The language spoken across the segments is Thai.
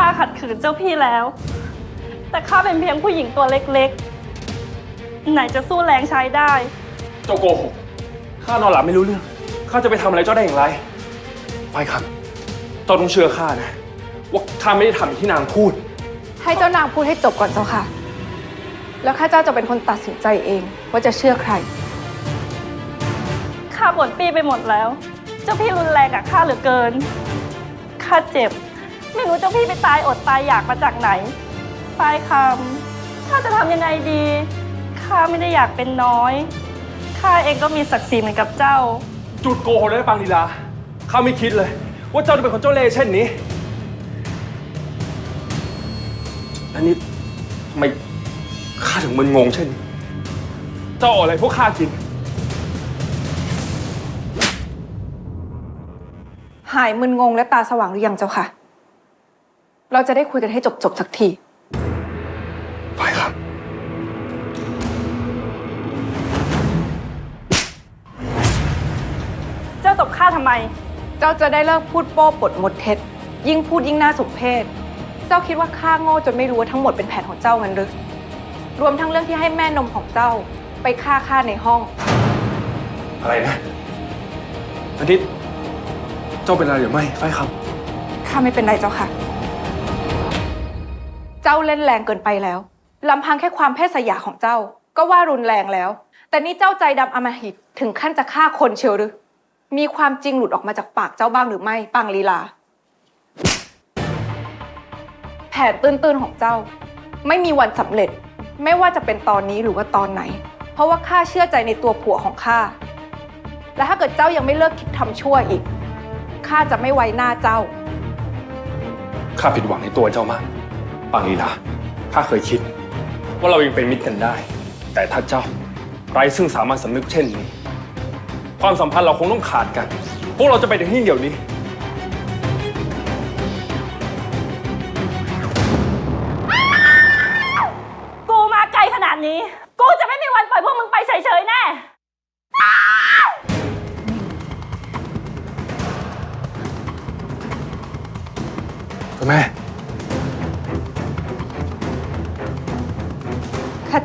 ข้าขัดขืนเจ้าพี่แล้ว แต่ข้าเป็นเพียงผู้หญิงตัวเล็กๆ ไหนจะสู้แรงใช้ได้ เจ้าโกหกข้านอนหลับไม่รู้เรื่องข้าจะไปทำอะไรเจ้าได้อย่างไรไฟคำเจ้าต้องเชื่อข้านะว่าข้าไม่ได้ทำอย่างที่นางพูด ให้เจ้านางพูดให้จบก่อนเจ้าค่ะ แล้วข้าเจ้าจะเป็นคนตัดสินใจเองว่าจะเชื่อใคร ข้าบ่นปี้ไปหมดแล้ว เจ้าพี่รุนแรงกับข้าเหลือเกิน ข้าเจ็บ ไม่รู้เจ้าพี่ไปตายอดตายอยากมาจากไหนปลายคำข้าจะทำยังไงดีข้าไม่ได้อยากเป็นน้อยข้าเองก็มีศักดิ์ศรีเหมือนกับเจ้า จุดโกหกได้ปังลีลาข้าไม่คิดเลย ว่าเจ้าจะเป็นคนเจ้าเล่ห์เช่นนี้อันนี้ทำไมข้าถึงมึนงงเช่นนี้เจ้าเอาอะไรพวกข้ากิน หายมึนงงและตาสว่างหรือยังเจ้าค่ะ เราจะได้คุยกันให้จบจบๆสักที ไปครับ เจ้าตบข้าทำไม เจ้าจะได้เลิกพูดโป้ปดมดเท็จ ยิ่งพูดยิ่งน่าสมเพชเจ้าคิดว่าข้าโง่จนไม่รู้ว่าทั้งหมดเป็นแผนของเจ้างั้นหรือรวมทั้งเรื่องที่ให้แม่นมของเจ้าไปฆ่าข้าในห้อง อะไรนะอาทิตย์เจ้าเป็นอะไรหรือไม่ไฟครับ ข้าไม่เป็นไรเจ้าค่ะ เจ้าเล่นแรงเกินไปแล้วลำพังแค่ความเพศสยาของเจ้า ก็ว่ารุนแรงแล้ว แต่นี่เจ้าใจดำอำมหิตถึงขั้นจะฆ่าคนเชียวหรือ มีความจริงหลุดออกมาจากปากเจ้าบ้างหรือไม่ปังลีลา แผนตื้นๆของเจ้า ไม่มีวันสำเร็จ ไม่ว่าจะเป็นตอนนี้หรือว่าตอนไหน เพราะว่าข้าเชื่อใจในตัวผัวของข้าและถ้าเกิดเจ้ายังไม่เลิกคิดทำชั่วอีกข้าจะไม่ไว้หน้าเจ้า ข้าผิดหวังในตัวเจ้ามาก ปังลีลาข้าเคยคิด ว่าเรายังเป็นมิตรกันได้ แต่ถ้าเจ้าไร้ซึ่งสามัญสำนึกเช่นนี้ ความสัมพันธ์เราคงต้องขาดกัน พวกเราจะไปถึงที่เดียวนี้ กูมาไกลขนาดนี้ กูจะไม่มีวันปล่อยพวกมึงไปเฉยๆแน่แม่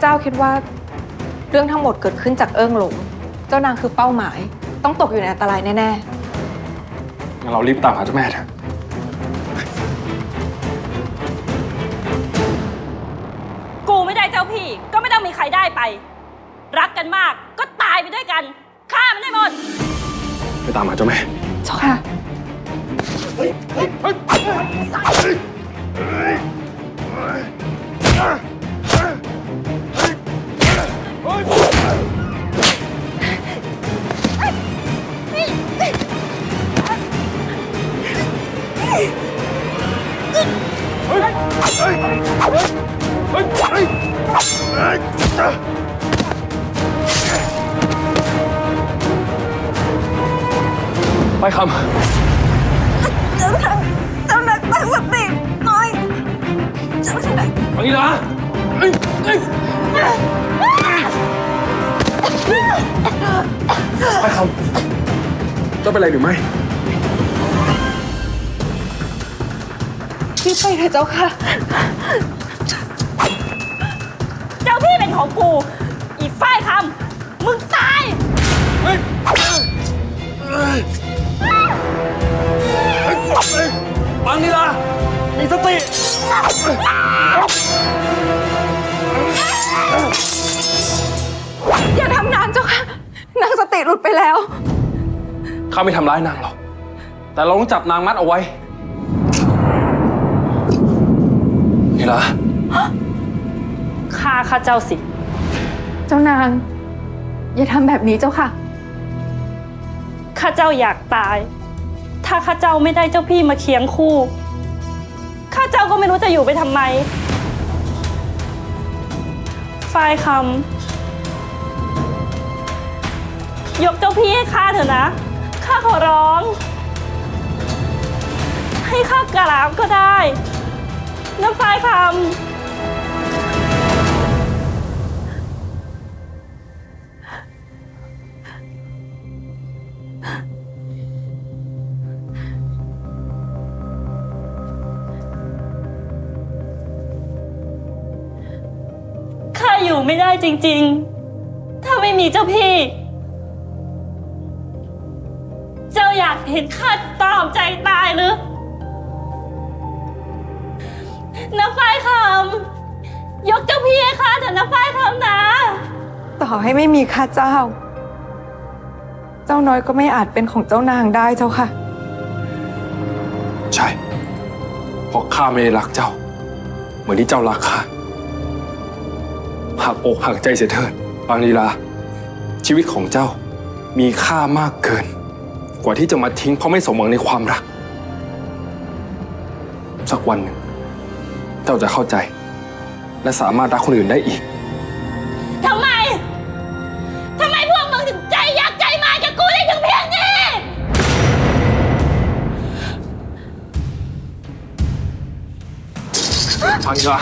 เจ้าคิดว่า เรื่องทั้งหมดเกิดขึ้นจากเอิ้งหลง เจ้านางคือเป้าหมาย ต้องตกอยู่ในอันตรายแน่งั้นเรารีบตามหาเจ้าแม่เถอะ กูไม่ได้เจ้าพี่ ก็ไม่ต้องมีใครได้ไป รักกันมากก็ตายไปด้วยกันฆ่ามันได้หมด ไปตามหาเจ้าแม่ ๆเจ้าค่ะ ไปคำเจ้านักเจ้านักตั้งสติหน่อยเจ้านักปังลีลาเอ้ยเอ้ยไปคำเจ้าเป็นอะไรหรือไม่พี่ไปเถอะเจ้าค่ะเจ้าพี่เป็น ของกู อีกฝ้ายคำมึงตาย ปังลีลามีสติ อย่าทำนานเจ้าค่ะ นางสติหลุดไปแล้ว ข้าไม่ทำร้ายนางหรอก แต่เราต้องจับนางมัดเอาไว้ นี่ละ ฆ่าข้าเจ้าสิ เจ้านาง อย่าทำแบบนี้เจ้าค่ะ ข้าเจ้าอยากตาย ถ้าข้าเจ้าไม่ได้เจ้าพี่มาเคียงคู่ ข้าเจ้าก็ไม่รู้จะอยู่ไปทำไมฝ้ายคำยกเจ้าพี่ให้ข้าเถอะนะ ข้าขอร้อง ให้ข้ากราบก็ได้ น้ำฝ้ายคำ อยู่ไม่ได้จริง ๆ ถ้าไม่มีเจ้าพี่ เจ้าอยากเห็นข้าตรอมใจตายหรือน้ำฝ้ายคำยกเจ้าพี่ให้ข้าเถอะน้ำฝ้ายคำนะ ต่อให้ไม่มีข้าเจ้า เจ้าน้อยก็ไม่อาจเป็นของเจ้านางได้เจ้าค่ะ ใช่ เพราะข้าไม่ได้รักเจ้า เหมือนที่เจ้ารักข้า หักอกหักใจเสียเถิดปางลีลา ชีวิตของเจ้ามีค่ามากเกิน กว่าที่จะมาทิ้งเพราะไม่สมหวังในความรัก สักวันหนึ่งเจ้าจะเข้าใจ และสามารถรักคนอื่นได้อีก ทำไม ทำไมพวกมึงถึงใจยักษ์ใจมายกับกูได้ถึงเพียงนี้ปางลีลา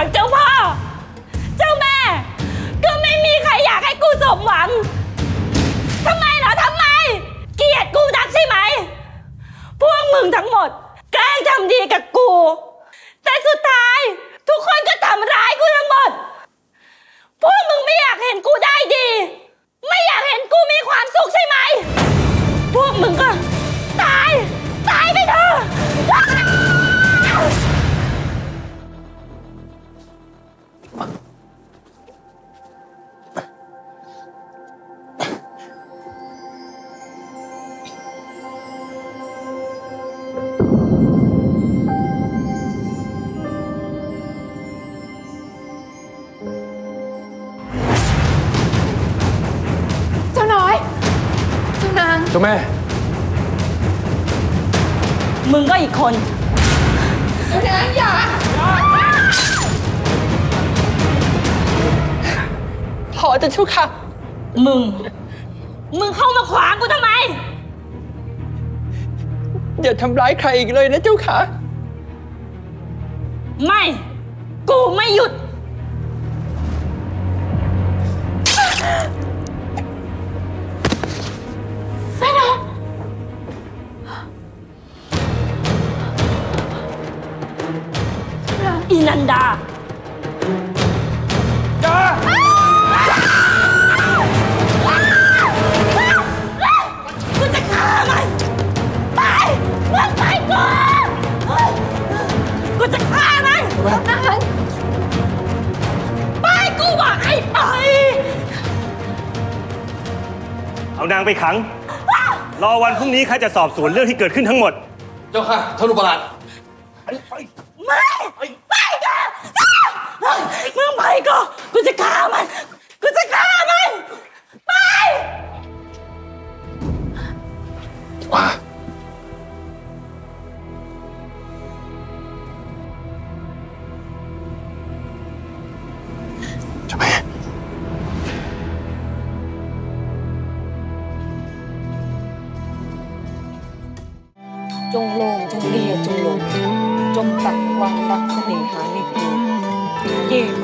ทั้งเจ้าพ่อ เจ้าแม่ ก็ไม่มีใครอยากให้กูสมหวัง ทำไมเหรอทำไม เกลียดกูนักใช่ไหม พวกมึงทั้งหมด แกล้งทำดีกับกู แต่สุดท้าย ทุกคนก็ทำร้ายกูท เจ้านางเจ้าแม่ มึงก็อีกคน พอจะชุกค่ะ มึง มึงเข้ามาขวางกูทำไม อย่าทำร้ายใครอีกเลยนะเจ้าค่ะ ไม่ กูไม่หยุด อีนันดา กูจะฆ่ามันไปมึงไปกูกูจะฆ่ามันไปกูบอกให้ไปเอานางไปขัง รอวันพรุ่งนี้ข้าจะสอบสวนเรื่องที่เกิดขึ้นทั้งหมด เจ้าค่ะท่านอุปราช ไม่ไปก่อน มึงไปก่อนกูจะฆ่ามัน กูจะฆ่ามัน ไป ว่าเจ้าแม่จงโลงจงเลียจงหลงจงตักความรัก เ